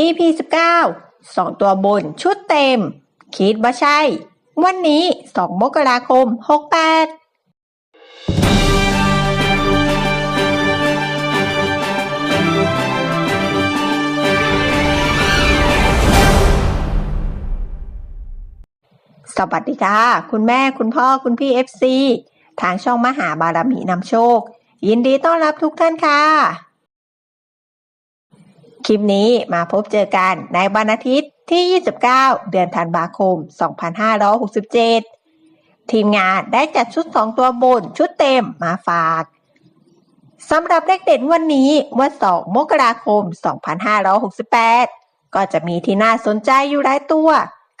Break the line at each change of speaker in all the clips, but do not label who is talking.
EP 19สองตัวบนชุดเต็ม คิดว่าใช่ วันนี้ 2 มกราคม 68สวัสดีค่ะ คุณแม่คุณพ่อคุณพี่ FC ทางช่องมหาบารมีนำโชค ยินดีต้อนรับทุกท่านค่ะ คลิปนี้มาพบเจอกันในวันอาทิตย์ที่ 29 เดือนธันวาคม 2567 ทีมงานได้จัดชุด 2 ตัวบนชุดเต็มมาฝากสำหรับเลขเด่นวันนี้วัน2มกราคม 2568 ก็จะมีที่น่าสนใจอยู่หลายตัว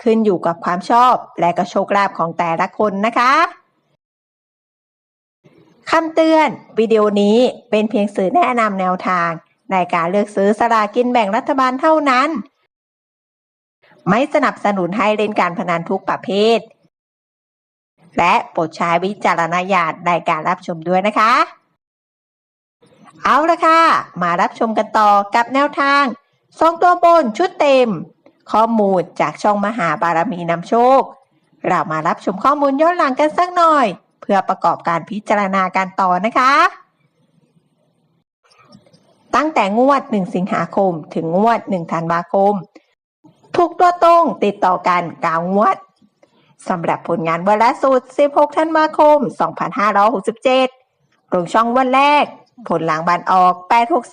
ขึ้นอยู่กับความชอบและก็โชคลาภของแต่ละคนนะคะคำเตือนวิดีโอนี้เป็นเพียงสื่อแนะนำแนวทาง ในการเลือกซื้อสลากินแบ่งรัฐบาลเท่านั้น ไม่สนับสนุนให้เล่นการพนันทุกประเภท และโปรดใช้วิจารณญาณในการรับชมด้วยนะคะ เอาละค่ะ มารับชมกันต่อกับแนวทางสองตัวบนชุดเต็ม ข้อมูลจากช่องมหาบารมีนำโชค เรามารับชมข้อมูลย้อนหลังกันสักหน่อย เพื่อประกอบการพิจารณาการต่อนะคะ ตั้งแต่งวด 1 สิงหาคม ถึงงวด 1 ธันวาคม ทุกตัวตรงติดต่อกันกลางงวดสำหรับผลงานวันล่าสุด 16 ธันวาคม 2567ลงช่องวันแรก ผลหลังบันออก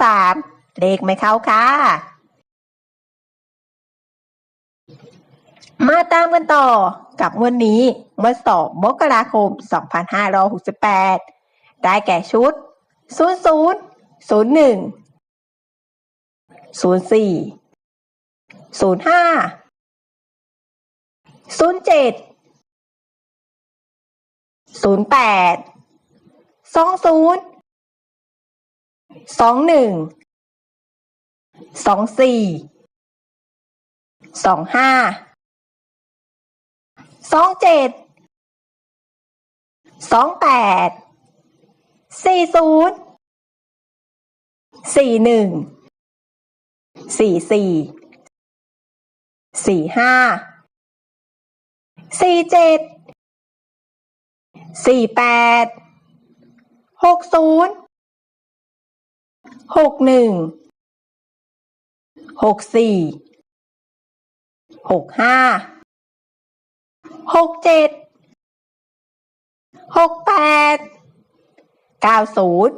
863 เลขไม่เข้าค่ะ มาตามกันต่อกับวันนี้วันสองมกราคม 2568 ได้แก่ชุด 00 01 04 05 07 08 20 21 24 25สองเจ็ดสองแปดสี่ศูนย์สี่หนึ่ง สี่สี่ สี่ห้า สี่เจ็ด สี่แปด หกศูนย์ หกหนึ่ง หกสี่ หกห้า หกเจ็ด หกแปด เก้าศูนย์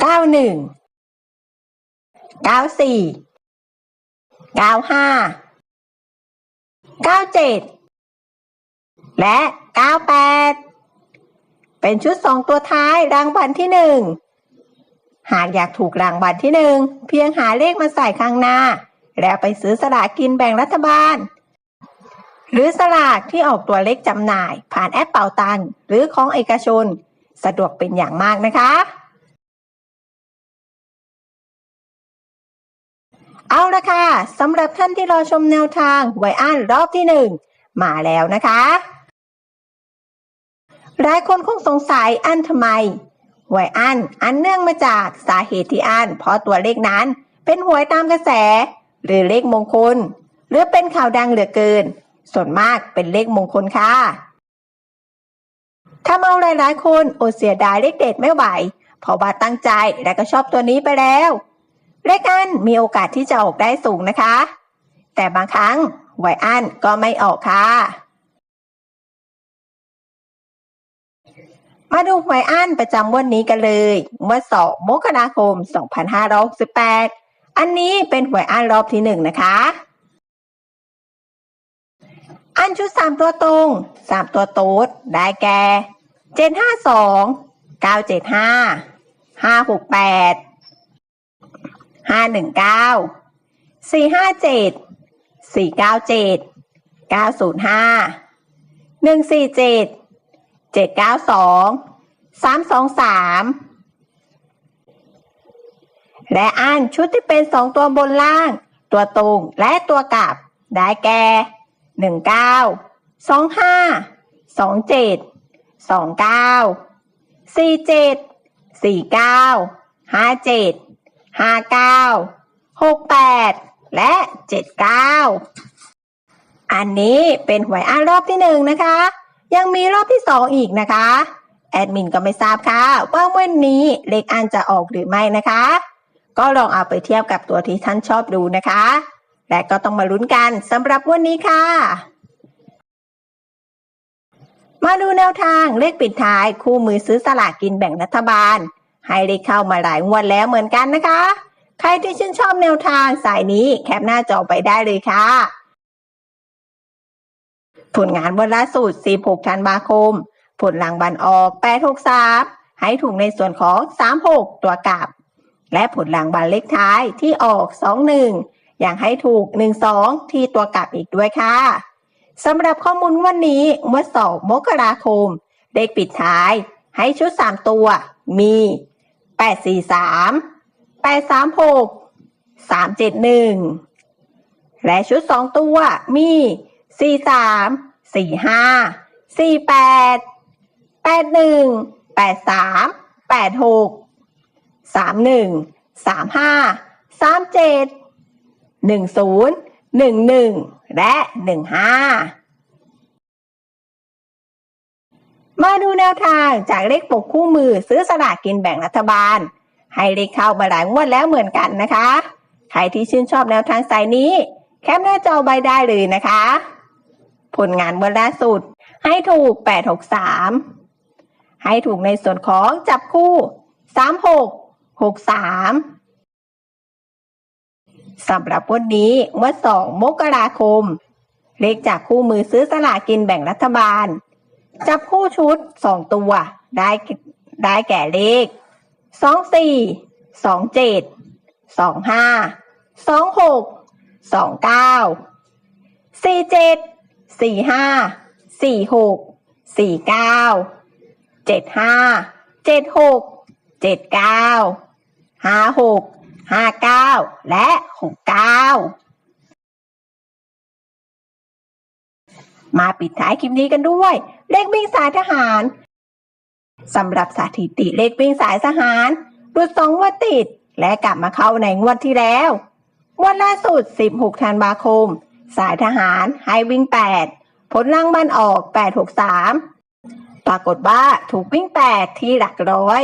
เก้าหนึ่ง เก้าสี่เก้าห้าเก้าเจ็ดและเก้าแปดเป็นชุดสองตัวท้ายรางวัลที่หนึ่งหากอยากถูกรางวัลที่หนึ่งเพียงหาเลขมาใส่ข้างหน้า แล้วไปซื้อสลากกินแบ่งรัฐบาล หรือสลากที่ออกตัวเลขจำหน่าย ผ่านแอปเป่าตังหรือของเอกชน สะดวกเป็นอย่างมากนะคะ เอาละค่ะสำหรับท่านที่รอชมแนวทางไวอันรอบที่หนึ่งมาแล้วนะคะ หลายคนคงสงสัยอันทำไมหวยอันอันเนื่องมาจากสาเหตุที่อันเพราะตัวเลขนั้น เป็นหวยตามกระแส หรือเลขมงคล หรือเป็นข่าวดังเหลือเกิน ส่วนมากเป็นเลขมงคลค่ะถ้าเมาหลายๆคนอดเสียดายเลขเด็ดไม่ไหวเพราะว่าตั้งใจและก็ชอบตัวนี้ไปแล้ว เลขอันมีโอกาสที่จะออกได้สูงนะคะ แต่บางครั้งหวยอันก็ไม่ออกค่ะ มาดูหวยอันประจำวันนี้กันเลยเมื่อ2มกราคม 2568 อันนี้เป็นหวยอันรอบที่หนึ่งนะคะ อันชุดสามตัวตรงสามตัวโต๊ดได้แก่เจ็ด ห้าสองเก้าเจ็ดห้าห้าหกแปดห้าหนึ่งเก้าสี่ห้าเจ็ดสี่เก้าเจ็ดเก้าศูนย์ห้าหนึ่งสี่เจ็ดเจ็ดเก้าสองสามสองสามและอันชุดที่เป็นสองตัวบนล่าง ตัวตรงและตัวกลับ ได้แก่หนึ่งเก้าสองห้าสองเจ็ดสองเก้าสี่เจ็ดสี่เก้าห้าเจ็ด ห้าเก้าหกแปดและเจ็ดเก้าอันนี้เป็นหวยอ้านรอบที่หนึ่งนะคะ ยังมีรอบที่สองอีกนะคะ แอดมินก็ไม่ทราบค่ะ ว่าวันนี้เลขอันจะออกหรือไม่นะคะ ก็ลองเอาไปเทียบกับตัวที่ท่านชอบดูนะคะ และก็ต้องมาลุ้นกันสำหรับวันนี้ค่ะ มาดูแนวทางเลขปิดท้ายคู่มือซื้อสลากกินแบ่งรัฐบาล ให้เลขเข้ามาหลายงวดแล้วเหมือนกันนะคะ ใครที่ชื่นชอบแนวทางสายนี้แคปหน้าจอไปได้เลยค่ะ ผลงานวันล่าสุด16ธันวาคม ผลรางวัลออก 863 ให้ถูกในส่วนของ 36 ตัวกลับ และผลรางวัลเลขท้ายที่ออก 21 อย่างให้ถูก 12 ที่ตัวกลับอีกด้วยค่ะสำหรับข้อมูลวันนี้เมื่อ2มกราคมเลขปิดท้ายให้ชุด 3 ตัวมี 843 836 371และชุด2ตัวมี43 45 48 81 83 86 31 35 37 10 11และ15 มาดูแนวทางจากเลขปกคู่มือซื้อสลากกินแบ่งรัฐบาล ให้เลขเข้ามาหลายงวดแล้วเหมือนกันนะคะ ใครที่ชื่นชอบแนวทางสายนี้ แคปหน้าจอใบได้เลยนะคะ ผลงานวันล่าสุด ให้ถูก 863 ให้ถูกในส่วนของจับคู่ 36 63สำหรับวันนี้เมื่อ2มกราคม เลขจากคู่มือซื้อสลากกินแบ่งรัฐบาล จับคู่ชุดสองตัว ได้ได้แก่เลขสองสี่สองเจ็ดสองห้าสองหกสองเก้าสี่เจ็ดสี่ห้าสี่หกสี่เก้าเจ็ดห้าเจ็ดหกเจ็ดเก้าห้าหกห้าเก้าและหกเก้า มาปิดท้ายคลิปนี้กันด้วย เลขวิ่งสายทหารสำหรับสถิติเลขวิ่งสายทหารรุดสองวันติด และกลับมาเข้าในงวดที่แล้วงวดล่าสุด 16 ธันวาคม สายทหารให้วิ่ง 8 ผลล่างบันออก 863 ปรากฏว่าถูกวิ่ง 8 ที่หลักร้อย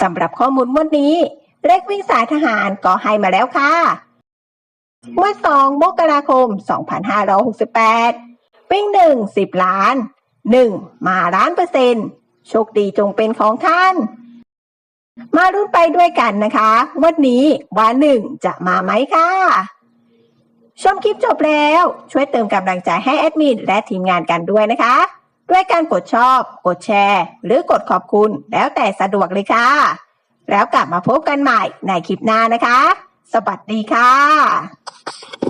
สำหรับข้อมูลวันนี้ เลขวิ่งสายทหารก็ให้มาแล้วค่ะ เมื่อ 2 มกราคม 2568วิ่ง1 10 ล้าน 1 มาล้านเปอร์เซ็นต์ โชคดีจงเป็นของท่าน มารุ่นไปด้วยกันนะคะ วันนี้ว่าหนึ่งจะมาไหมค่ะ ชมคลิปจบแล้ว ช่วยเติมกำลังใจให้แอดมินและทีมงานกันด้วยนะคะ ด้วยการกดชอบ กดแชร์ หรือกดขอบคุณแล้วแต่สะดวกเลยค่ะ แล้วกลับมาพบกันใหม่ในคลิปหน้านะคะ สวัสดีค่ะ